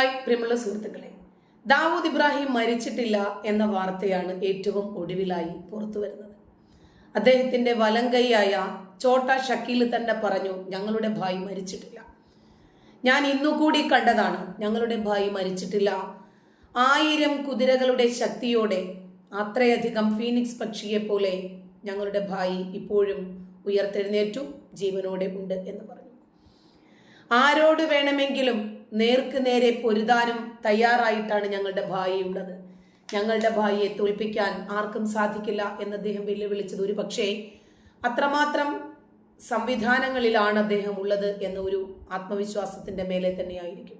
Hi പ്രിയമുള്ള സുഹൃത്തുക്കളെ. ദാവൂദ് ഇബ്രാഹിം മരിച്ചിട്ടില്ല എന്ന വാർത്തയാണ് ഏറ്റവും ഒടുവിലായി പുറത്തു വരുന്നത്. അദ്ദേഹത്തിന്റെ വലങ്കൈയായ ചോട്ട ഷക്കീൽ തന്നെ പറഞ്ഞു ഞങ്ങളുടെ ഭായി മരിച്ചിട്ടില്ല. ഞാൻ ഇന്നുകൂടി കണ്ടതാണ് ഞങ്ങളുടെ ഭായി മരിച്ചിട്ടില്ല. ആയിരം കുതിരകളുടെ ശക്തിയോടെ അത്രയധികം ഫീനിക്സ് പക്ഷിയെ പോലെ ഞങ്ങളുടെ ഭായി ഇപ്പോഴും ഉയർത്തെഴുന്നേറ്റു ജീവനോടെ ഉണ്ട് എന്ന് പറഞ്ഞു. ആരോട് വേണമെങ്കിലും നേർക്ക് നേരെ പൊരുതാനും തയ്യാറായിട്ടാണ് ഞങ്ങളുടെ ഭായിയുള്ളത് ഞങ്ങളുടെ ഭായിയെ തോൽപ്പിക്കാൻ ആർക്കും സാധിക്കില്ല എന്ന് അദ്ദേഹം വെല്ലുവിളിച്ചത് ഒരു പക്ഷേ അത്രമാത്രം സംവിധാനങ്ങളിലാണ് അദ്ദേഹം ഉള്ളത് എന്ന ഒരു ആത്മവിശ്വാസത്തിന്റെ മേലെ തന്നെയായിരിക്കും.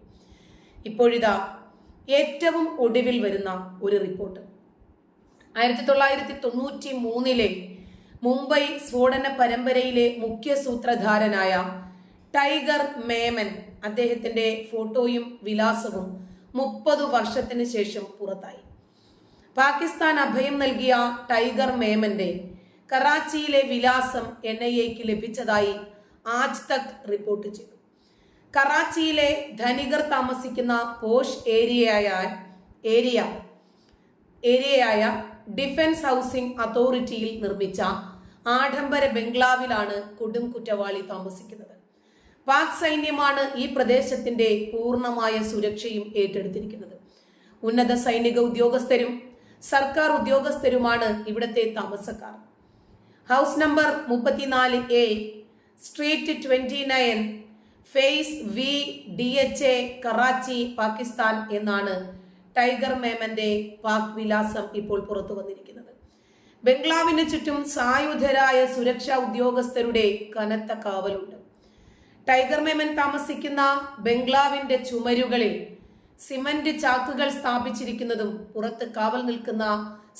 ഇപ്പോഴിതാ ഏറ്റവും ഒടുവിൽ വരുന്ന ഒരു റിപ്പോർട്ട്. ആയിരത്തി തൊള്ളായിരത്തി തൊണ്ണൂറ്റി മൂന്നിലെ മുംബൈ സ്ഫോടന പരമ്പരയിലെ മുഖ്യ സൂത്രധാരനായ ടൈഗർ മേമൻ അദ്ദേഹത്തിന്റെ ഫോട്ടോയും വിലാസവും മുപ്പത് വർഷത്തിന് ശേഷം പുറത്തായി. പാകിസ്ഥാൻ അഭയം നൽകിയ ടൈഗർ മേമന്റെ കറാച്ചിയിലെ വിലാസം എൻ ഐ എക്ക് ലഭിച്ചതായി ആജ് തക് റിപ്പോർട്ട് ചെയ്തു. കറാച്ചിയിലെ ധനികർ താമസിക്കുന്ന പോഷ് ഏരിയയായ ഏരിയ ഏരിയയായ ഡിഫൻസ് ഹൗസിംഗ് അതോറിറ്റിയിൽ നിർമ്മിച്ച ആഡംബര ബംഗ്ലാവിലാണ് കൊടും കുറ്റവാളി താമസിക്കുന്നത്. പാക് സൈന്യമാണ് ഈ പ്രദേശത്തിന്റെ പൂർണമായ സുരക്ഷയും ഏറ്റെടുത്തിരിക്കുന്നത്. ഉന്നത സൈനിക ഉദ്യോഗസ്ഥരും സർക്കാർ ഉദ്യോഗസ്ഥരുമാണ് ഇവിടത്തെ താമസക്കാർ. ഹൗസ് നമ്പർ മുപ്പത്തിനാല് A street twenty nine phase V D H A Karachi Pakistan എന്നാണ് ടൈഗർ മേമന്റെ പാക് വിലാസം ഇപ്പോൾ പുറത്തു വന്നിരിക്കുന്നത്. ബംഗ്ലാവിന് ചുറ്റും സായുധരായ സുരക്ഷാ ഉദ്യോഗസ്ഥരുടെ കനത്ത കാവലുണ്ട്. ടൈഗർ മേമൻ താമസിക്കുന്ന ബംഗ്ലാവിന്റെ ചുമരുകളിൽ സിമന്റ് ചാക്കുകൾ സ്ഥാപിച്ചിരിക്കുന്നതും പുറത്ത് കാവൽ നിൽക്കുന്ന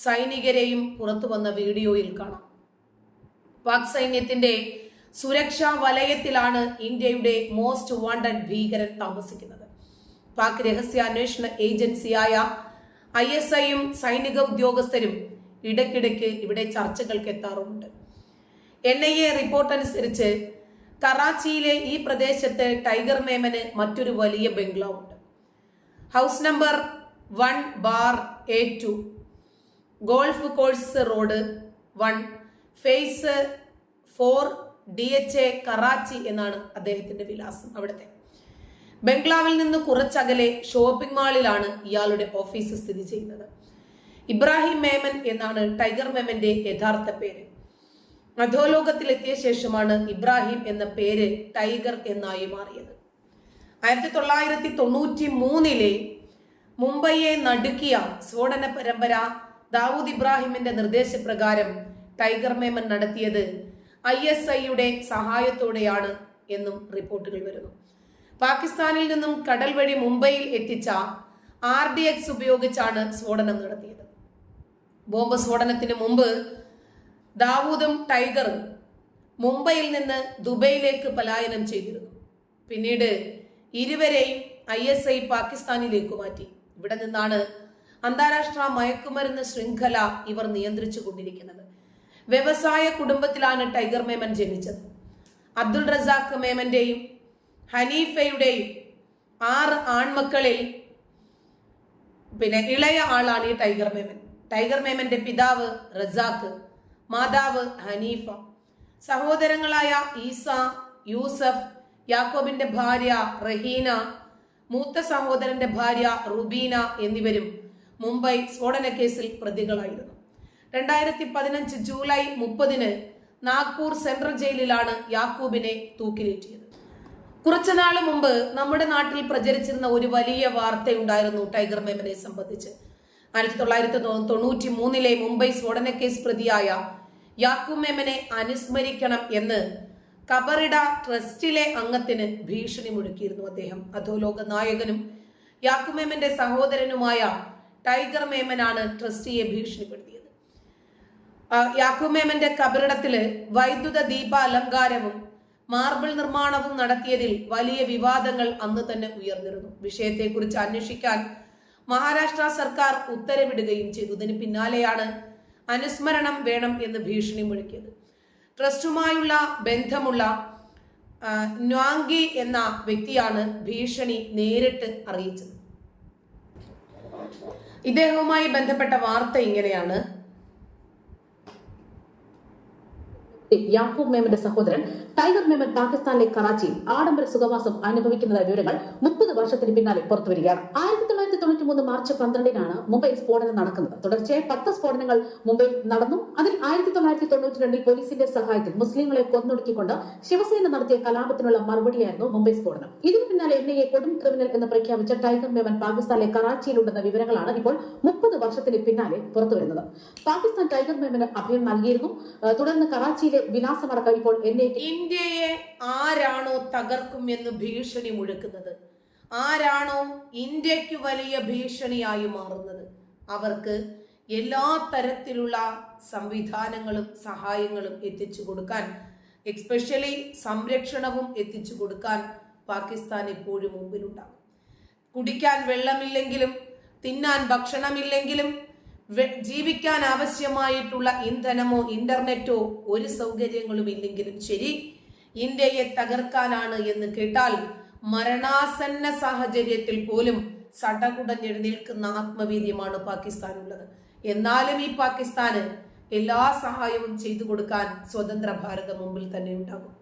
സൈനികരെയും പുറത്തു വന്ന വീഡിയോയിൽ കാണാം. പാക് സൈന്യത്തിന്റെ സുരക്ഷാ വലയത്തിലാണ് ഇന്ത്യയുടെ മോസ്റ്റ് വാണ്ടഡ് ഭീകരൻ താമസിക്കുന്നത്. പാക് രഹസ്യാന്വേഷണ ഏജൻസിയായ ഐ എസ് ഐയും സൈനിക ഉദ്യോഗസ്ഥരും ഇടയ്ക്കിടയ്ക്ക് ഇവിടെ ചർച്ചകൾക്ക് എത്താറുമുണ്ട്. എൻ ഐ എ റിപ്പോർട്ട് അനുസരിച്ച് കറാച്ചിയിലെ ഈ പ്രദേശത്ത് ടൈഗർ മേമന് മറ്റൊരു വലിയ ബംഗ്ലാവുണ്ട്. House number one bar A two golf course road one phase four D H A Karachi എന്നാണ് അദ്ദേഹത്തിന്റെ വിലാസം അവിടുത്തെ. ബംഗ്ലാവിൽ നിന്ന് കുറച്ചകലെ ഷോപ്പിംഗ് മാളിലാണ് ഇയാളുടെ ഓഫീസ് സ്ഥിതി ചെയ്യുന്നത്. ഇബ്രാഹിം മേമൻ എന്നാണ് ടൈഗർ മേമന്റെ യഥാർത്ഥ പേര്. അധോലോകത്തിലെത്തിയ ശേഷമാണ് ഇബ്രാഹിം എന്ന പേര് ടൈഗർ എന്നായി മാറിയത്. ആയിരത്തി തൊള്ളായിരത്തി തൊണ്ണൂറ്റി മൂന്നിലെ മുംബൈയെ നടുക്കിയ സ്ഫോടന പരമ്പര ദാവൂദ് ഇബ്രാഹിമിന്റെ നിർദ്ദേശപ്രകാരം ടൈഗർ മേമൻ നടത്തിയത് ഐ എസ് ഐയുടെ സഹായത്തോടെയാണ് എന്നും റിപ്പോർട്ടുകൾ വരുന്നു. പാകിസ്ഥാനിൽ നിന്നും കടൽ വഴി മുംബൈയിൽ എത്തിച്ച ആർ ഡി എക്സ് ഉപയോഗിച്ചാണ് സ്ഫോടനം നടത്തിയത്. ബോംബ് സ്ഫോടനത്തിന് മുമ്പ് ദാവൂദും ടൈഗറും മുംബൈയിൽ നിന്ന് ദുബൈയിലേക്ക് പലായനം ചെയ്തിരുന്നു. പിന്നീട് ഇരുവരെയും ഐ എസ് ഐ പാകിസ്ഥാനിലേക്ക് മാറ്റി. ഇവിടെ നിന്നാണ് അന്താരാഷ്ട്ര മയക്കുമരുന്ന് ശൃംഖല ഇവർ നിയന്ത്രിച്ചു കൊണ്ടിരിക്കുന്നത്. വ്യവസായ കുടുംബത്തിലാണ് ടൈഗർ മേമൻ ജനിച്ചത്. അബ്ദുൾ റസാഖ് മേമന്റെയും ഹനീഫയുടെയും ആറ് ആൺമക്കളിൽ പിന്നെ ഇളയ ആളാണ് ഈ ടൈഗർ മേമൻ. ടൈഗർ മേമന്റെ പിതാവ് റസാഖ്. മാതാവ് ഹനീഫ സഹോദരങ്ങളായ ഈസ യൂസഫ് യാക്കോബിന്റെ ഭാര്യ റഹീന മൂത്ത സഹോദരന്റെ ഭാര്യ റുബീന എന്നിവരും മുംബൈ സ്ഫോടന കേസിൽ പ്രതികളായിരുന്നു. രണ്ടായിരത്തി പതിനഞ്ച് ജൂലൈ മുപ്പതിന് നാഗ്പൂർ സെൻട്രൽ ജയിലിലാണ് യാക്കൂബിനെ തൂക്കിലേറ്റിയത്. കുറച്ചു നാൾ മുമ്പ് നമ്മുടെ നാട്ടിൽ പ്രചരിച്ചിരുന്ന ഒരു വലിയ വാർത്തയുണ്ടായിരുന്നു ടൈഗർ മേമനെ സംബന്ധിച്ച്. ആയിരത്തി തൊള്ളായിരത്തി തൊണ്ണൂറ്റി മൂന്നിലെ മുംബൈ സ്ഫോടന കേസ് പ്രതിയായ യാക്കൂബ് മേമനെ അനുസ്മരിക്കണം എന്ന് കബറിട ട്രസ്റ്റിലെ അംഗത്തിന് ഭീഷണി മുഴക്കിയിരുന്നു അദ്ദേഹം. അധോലോക നായകനും യാക്കുമേമന്റെ സഹോദരനുമായ ടൈഗർ മേമനാണ് ട്രസ്റ്റിയെ ഭീഷണിപ്പെടുത്തിയത്. യാക്കുമേമന്റെ കബറിടത്തിൽ വൈദ്യുത ദീപ അലങ്കാരവും മാർബിൾ നിർമ്മാണവും നടത്തിയതിൽ വലിയ വിവാദങ്ങൾ അന്ന് തന്നെ ഉയർന്നിരുന്നു. വിഷയത്തെക്കുറിച്ച് അന്വേഷിക്കാൻ മഹാരാഷ്ട്ര സർക്കാർ ഉത്തരവിടുകയും ചെയ്തു. ഇതിന് പിന്നാലെയാണ് അനുസ്മരണം വേണം എന്ന് ഭീഷണി മുഴക്കിയത്. ട്രസ്റ്റുമായുള്ള ബന്ധമുള്ള ന്വാങ്കി എന്ന വ്യക്തിയാണ് ഭീഷണി നേരിട്ട് അറിയിച്ചത്. ഇദ്ദേഹവുമായി ബന്ധപ്പെട്ട വാർത്ത ഇങ്ങനെയാണ്. യാക്കൂബ് മേമന്റെ സഹോദരൻ ടൈഗർ മേമൻ പാകിസ്ഥാനിലെ കറാച്ചിയിൽ ആഡംബര സുഖവാസം അനുഭവിക്കുന്നതായ വിവരങ്ങൾ മുപ്പത് വർഷത്തിന് പിന്നാലെ പുറത്തുവരികയാണ്. ആയിരത്തി തൊള്ളായിരത്തി തൊണ്ണൂറ്റി മൂന്ന് മാർച്ച് പന്ത്രണ്ടിനാണ് മുംബൈ സ്ഫോടനം നടക്കുന്നത്. തുടർച്ചയായി പത്ത് സ്ഫോടനങ്ങൾ മുംബൈയിൽ നടന്നു. അതിൽ ആയിരത്തി തൊള്ളായിരത്തി തൊണ്ണൂറ്റി രണ്ടിൽ പോലീസിന്റെ സഹായത്തിൽ മുസ്ലിങ്ങളെ കൊന്നൊടുക്കിക്കൊണ്ട് ശിവസേന നടത്തിയ കലാപത്തിനുള്ള മറുപടിയായിരുന്നു മുംബൈ സ്ഫോടനം. ഇതിനു പിന്നാലെ എൻ ഐ എ കൊടും ക്രിമിനൽ എന്ന് പ്രഖ്യാപിച്ച ടൈഗർ മേമൻ പാകിസ്ഥാനിലെ കറാച്ചിയിലുണ്ടെന്ന വിവരങ്ങളാണ് ഇപ്പോൾ മുപ്പത് വർഷത്തിന് പിന്നാലെ പുറത്തുവരുന്നത്. പാകിസ്ഥാൻ ടൈഗർ മേമന് അഭയം നൽകിയിരുന്നു. തുടർന്ന് കറാച്ചിയിലെ വിലാസമടക്കം ഇപ്പോൾ എൻ ഐ ഇന്ത്യയെ ആരാണോ തകർക്കും എന്ന് ഭീഷണി മുഴക്കുന്നത്? ആരാണോ ഇന്ത്യയ്ക്ക് വലിയ ഭീഷണിയായി മാറുന്നത്? അവർക്ക് എല്ലാ തരത്തിലുള്ള സംവിധാനങ്ങളും സഹായങ്ങളും എത്തിച്ചു കൊടുക്കാൻ എക്സ്പെഷ്യലി സംരക്ഷണവും എത്തിച്ചു കൊടുക്കാൻ പാകിസ്ഥാൻ എപ്പോഴും മുമ്പിലുണ്ടാകും. കുടിക്കാൻ വെള്ളമില്ലെങ്കിലും തിന്നാൻ ഭക്ഷണമില്ലെങ്കിലും ജീവിക്കാൻ ആവശ്യമായിട്ടുള്ള ഇന്ധനമോ ഇന്റർനെറ്റോ ഒരു സൗകര്യങ്ങളും ഇല്ലെങ്കിലും ശരി ഇന്ത്യയെ തകർക്കാനാണ് എന്ന് കേട്ടാൽ മരണാസന്ന സാഹചര്യത്തിൽ പോലും സടകുടഞ്ഞെഴുന്നേൽക്കുന്ന ആത്മവീര്യമാണ് പാകിസ്ഥാനുള്ളത്. എന്നാലും ഈ പാകിസ്ഥാന് എല്ലാ സഹായവും ചെയ്തു കൊടുക്കാൻ സ്വതന്ത്ര ഭാരതം മുമ്പിൽ തന്നെ ഉണ്ടാകും.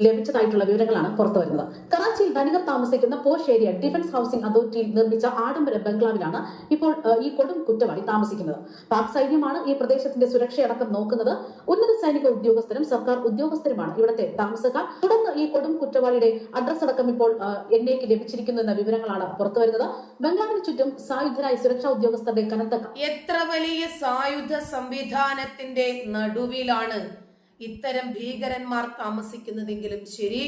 ലഭിച്ചതായിട്ടുള്ള വിവരങ്ങളാണ് പുറത്തു വരുന്നത്. കറാച്ചിയിൽ ധനികർ താമസിക്കുന്ന പോഷ് ഏരിയ ഡിഫൻസ് ഹൗസിംഗ് അതോറിറ്റിയിൽ നിർമ്മിച്ച ആഡംബര ബംഗ്ലാവിലാണ് ഇപ്പോൾ ഈ കൊടും കുറ്റവാളി താമസിക്കുന്നത്. പാക് സൈന്യമാണ് ഈ പ്രദേശത്തിന്റെ സുരക്ഷയടക്കം നോക്കുന്നത്. ഉന്നത സൈനിക ഉദ്യോഗസ്ഥരും സർക്കാർ ഉദ്യോഗസ്ഥരുമാണ് ഇവിടത്തെ താമസക്കാർ. തുടർന്ന് ഈ കൊടും കുറ്റവാളിയുടെ അഡ്രസ് അടക്കം ഇപ്പോൾ എൻ എക്ക് ലഭിച്ചിരിക്കുന്നു എന്ന വിവരങ്ങളാണ് പുറത്തു വരുന്നത്. ബംഗ്ലാവിന് ചുറ്റും സായുധരായ സുരക്ഷാ ഉദ്യോഗസ്ഥരുടെ കനത്ത എത്ര വലിയ സായുധ സംവിധാനത്തിന്റെ നടുവിലാണ് ഇത്തരം ഭീകരന്മാർ താമസിക്കുന്നതെങ്കിലും ശരി.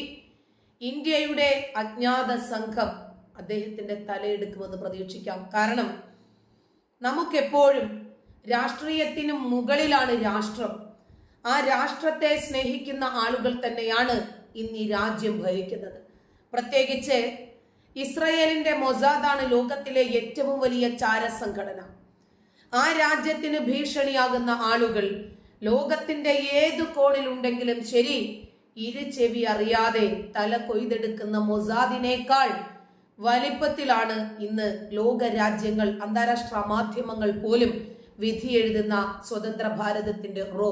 ഇന്ത്യയുടെ അജ്ഞാത സംഘം അദ്ദേഹത്തിന്റെ തലയെടുക്കുമെന്ന് പ്രതീക്ഷിക്കാം. കാരണം നമുക്കെപ്പോഴും രാഷ്ട്രീയത്തിനും മുകളിലാണ് രാഷ്ട്രം. ആ രാഷ്ട്രത്തെ സ്നേഹിക്കുന്ന ആളുകൾ തന്നെയാണ് ഇന്ന് ഈ രാജ്യം ഭരിക്കുന്നത്. പ്രത്യേകിച്ച് ഇസ്രയേലിന്റെ മൊസാദാണ് ലോകത്തിലെ ഏറ്റവും വലിയ ചാരസംഘടന. ആ രാജ്യത്തിന് ഭീഷണിയാകുന്ന ആളുകൾ ലോകത്തിന്റെ ഏത് കോണിലുണ്ടെങ്കിലും ശരി ഇരു ചെവി അറിയാതെ തല കൊയ്തെടുക്കുന്ന മൊസാദിനേക്കാൾ വലിപ്പത്തിലാണ് ഇന്ന് ലോക രാജ്യങ്ങൾ അന്താരാഷ്ട്ര മാധ്യമങ്ങൾ പോലും വിധി എഴുതുന്ന സ്വതന്ത്ര ഭാരതത്തിന്റെ റോ.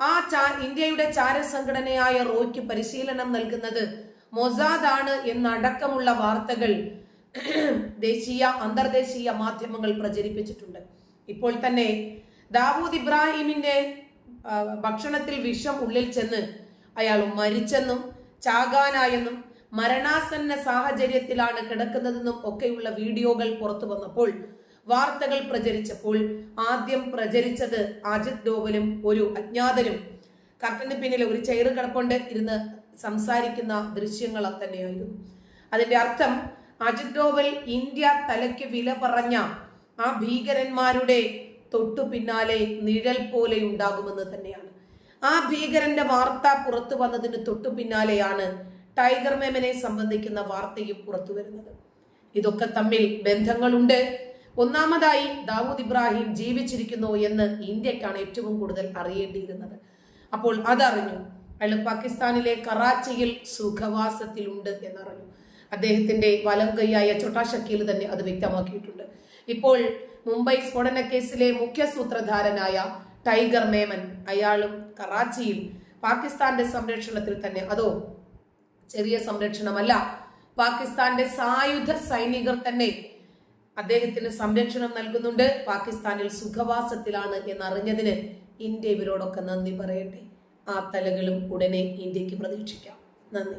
ആ ചാ ഇന്ത്യയുടെ ചാരസംഘടനയായ റോയ്ക്ക് പരിശീലനം നൽകുന്നത് മൊസാദ് ആണ് എന്നടക്കമുള്ള വാർത്തകൾ ദേശീയ അന്തർദേശീയ മാധ്യമങ്ങൾ പ്രചരിപ്പിച്ചിട്ടുണ്ട്. ഇപ്പോൾ തന്നെ ദാവൂദ് ഇബ്രാഹിമിന്റെ ഭക്ഷണത്തിൽ വിഷം ഉള്ളിൽ ചെന്ന് അയാൾ മരിച്ചെന്നും ചാകാനായെന്നും മരണാസന്ന സാഹചര്യത്തിലാണ് കിടക്കുന്നതെന്നും ഒക്കെയുള്ള വീഡിയോകൾ പുറത്തു വന്നപ്പോൾ വാർത്തകൾ പ്രചരിച്ചപ്പോൾ ആദ്യം പ്രചരിച്ചത് അജിത് ഡോവലും ഒരു അജ്ഞാതനും. കർട്ടന് പിന്നിൽ ഒരു ചെയറ് കിടപ്പുണ്ട് ഇരുന്ന് സംസാരിക്കുന്ന ദൃശ്യങ്ങൾ തന്നെയായിരുന്നു. അതിന്റെ അർത്ഥം അജിത് ഡോവൽ ഇന്ത്യ തലയ്ക്ക് വില പറഞ്ഞ ആ ഭീകരന്മാരുടെ തൊട്ടു പിന്നാലെ നിഴൽ പോലെ ഉണ്ടാകുമെന്ന് തന്നെയാണ്. ആ ഭീകരന്റെ വാർത്ത പുറത്തു വന്നതിന് തൊട്ടു പിന്നാലെയാണ് ടൈഗർ മേമനെ സംബന്ധിക്കുന്ന വാർത്തയും പുറത്തു വരുന്നത്. ഇതൊക്കെ തമ്മിൽ ബന്ധങ്ങളുണ്ട്. ഒന്നാമതായി ദാവൂദ് ഇബ്രാഹിം ജീവിച്ചിരിക്കുന്നു എന്ന് ഇന്ത്യക്കാണ് ഏറ്റവും കൂടുതൽ അറിയേണ്ടിയിരുന്നത്. അപ്പോൾ അതറിഞ്ഞു. അയാൾ പാകിസ്ഥാനിലെ കറാച്ചിയിൽ സുഖവാസത്തിലുണ്ട് എന്നറിഞ്ഞു. അദ്ദേഹത്തിന്റെ വലം കൈയായ ചോട്ടാ ഷക്കീൽ തന്നെ അത് വ്യക്തമാക്കിയിട്ടുണ്ട്. ഇപ്പോൾ മുംബൈ സ്ഫോടന കേസിലെ മുഖ്യ സൂത്രധാരനായ ടൈഗർ മേമൻ. അയാളും കറാച്ചിയിൽ പാകിസ്ഥാന്റെ സംരക്ഷണത്തിൽ തന്നെ. അതോ ചെറിയ സംരക്ഷണമല്ല പാകിസ്ഥാന്റെ സായുധ സൈനികർ തന്നെ അദ്ദേഹത്തിന് സംരക്ഷണം നൽകുന്നുണ്ട്. പാകിസ്ഥാനിൽ സുഖവാസത്തിലാണ് എന്നറിഞ്ഞതിന് ഇന്ത്യ ഇവരോടൊക്കെ നന്ദി പറയട്ടെ. ആ തലകളും ഉടനെ ഇന്ത്യയ്ക്ക് പ്രതീക്ഷിക്കാം. നന്ദി.